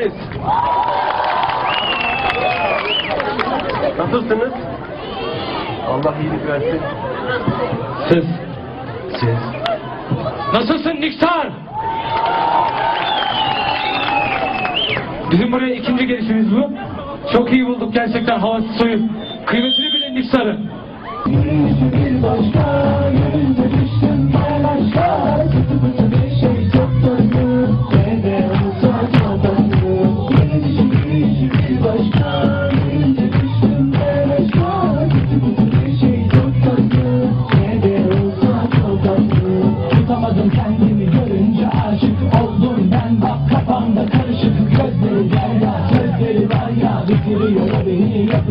geldiniz. Nasılsınız? Allah iyilik versin. Siz. Siz. Nasılsın Niksar? Bizim buraya ikinci gelişimiz bu. Çok iyi bulduk gerçekten havası suyu. Kıymetini bilin Niksar'ı.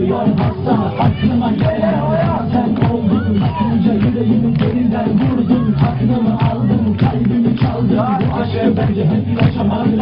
geliyor hasta aklıma göre Sen oldun bakınca yüreğimi derinden vurdun. Aklımı aldın kalbimi çaldın. Bu aşkı bence hep yaşamadım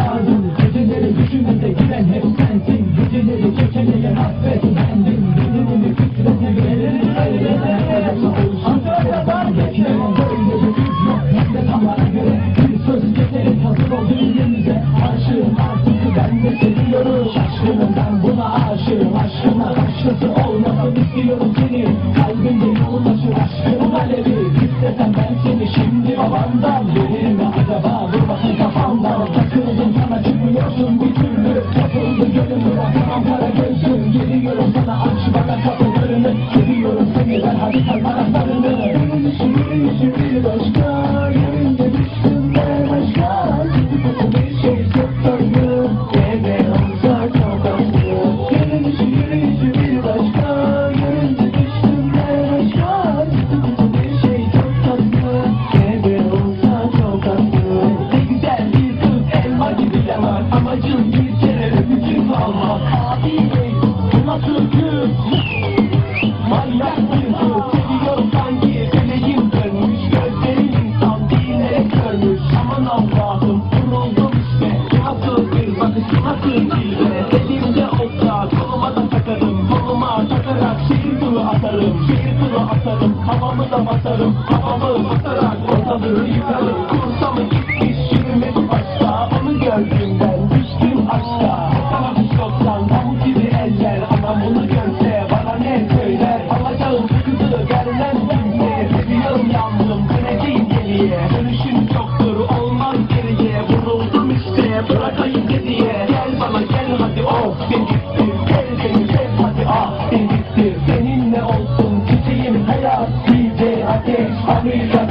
tavandan Beni mi acaba vur bakın kafamdan Takıldın sana çıkmıyorsun bir türlü. Kapıldı gönlüm bırakamam kara göğsün Geliyorum sana aç bana kapılarını Seviyorum seni ben hadi kalma Allah'ım Vuruldum işte. Cihazı bir bakışın hazır cilve şey? Elimde okta koluma takarım. Koluma takarak şehir turu atarım Şehir turu atarım. Havamı da basarım Havamı basarım. Amen.